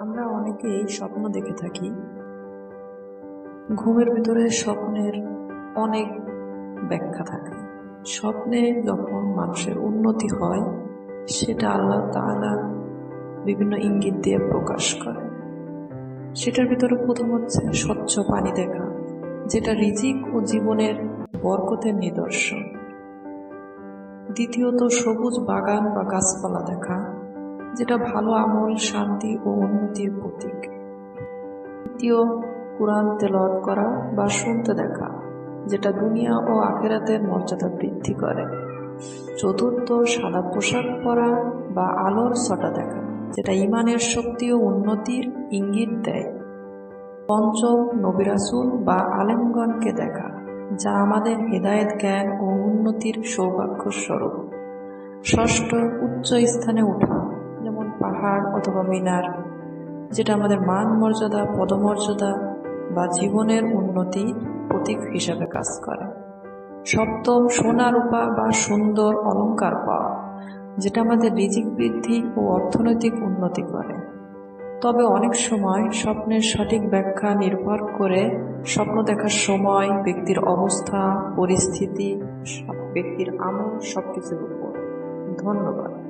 আমরা অনেকেই স্বপ্ন দেখে থাকি। ঘুমের ভিতরে স্বপ্নের অনেক ব্যাখ্যা থাকে। স্বপ্নে যখন মানুষের উন্নতি হয়, সেটা আল্লাহ তাআলা বিভিন্ন ইঙ্গিত দিয়ে প্রকাশ করে। সেটার ভিতরে প্রথম হচ্ছে স্বচ্ছ পানি দেখা, যেটা রিজিক ও জীবনের বরকতের নিদর্শন। দ্বিতীয়ত সবুজ বাগান বা গাছপালা দেখা যেটা ভালো আমল, শান্তি ও উন্নতির প্রতীক। তৃতীয় কোরআন তেলাওয়াত করা বা শুনতে দেখা, যেটা দুনিয়া ও আখেরাতের মর্যাদা বৃদ্ধি করে। চতুর্থ, সাদা পোশাক পরা বা আলোর ছটা দেখা, যেটা ইমানের শক্তি ও উন্নতির ইঙ্গিত দেয়। পঞ্চম নবিরাসুল বা আলেমগণকে দেখা, যা আমাদের হৃদায়ত, জ্ঞান ও উন্নতির সৌভাগ্য স্বরূপ ষষ্ঠ, উচ্চ স্থানে ওঠা পাহাড় অথবা মিনার, যেটা আমাদের মান মর্যাদা, পদমর্যাদা বা জীবনের উন্নতি প্রতীক হিসাবে কাজ করে। সপ্তম সোনা রূপা বা সুন্দর অলংকার পাওয়া, যেটা আমাদের রিজিক বৃদ্ধি ও অর্থনৈতিক উন্নতি করে। তবে অনেক সময় স্বপ্নের সঠিক ব্যাখ্যা নির্ভর করে স্বপ্ন দেখার সময় ব্যক্তির অবস্থা, পরিস্থিতি সব ব্যক্তির আমল সবকিছুর উপর। ধন্যবাদ।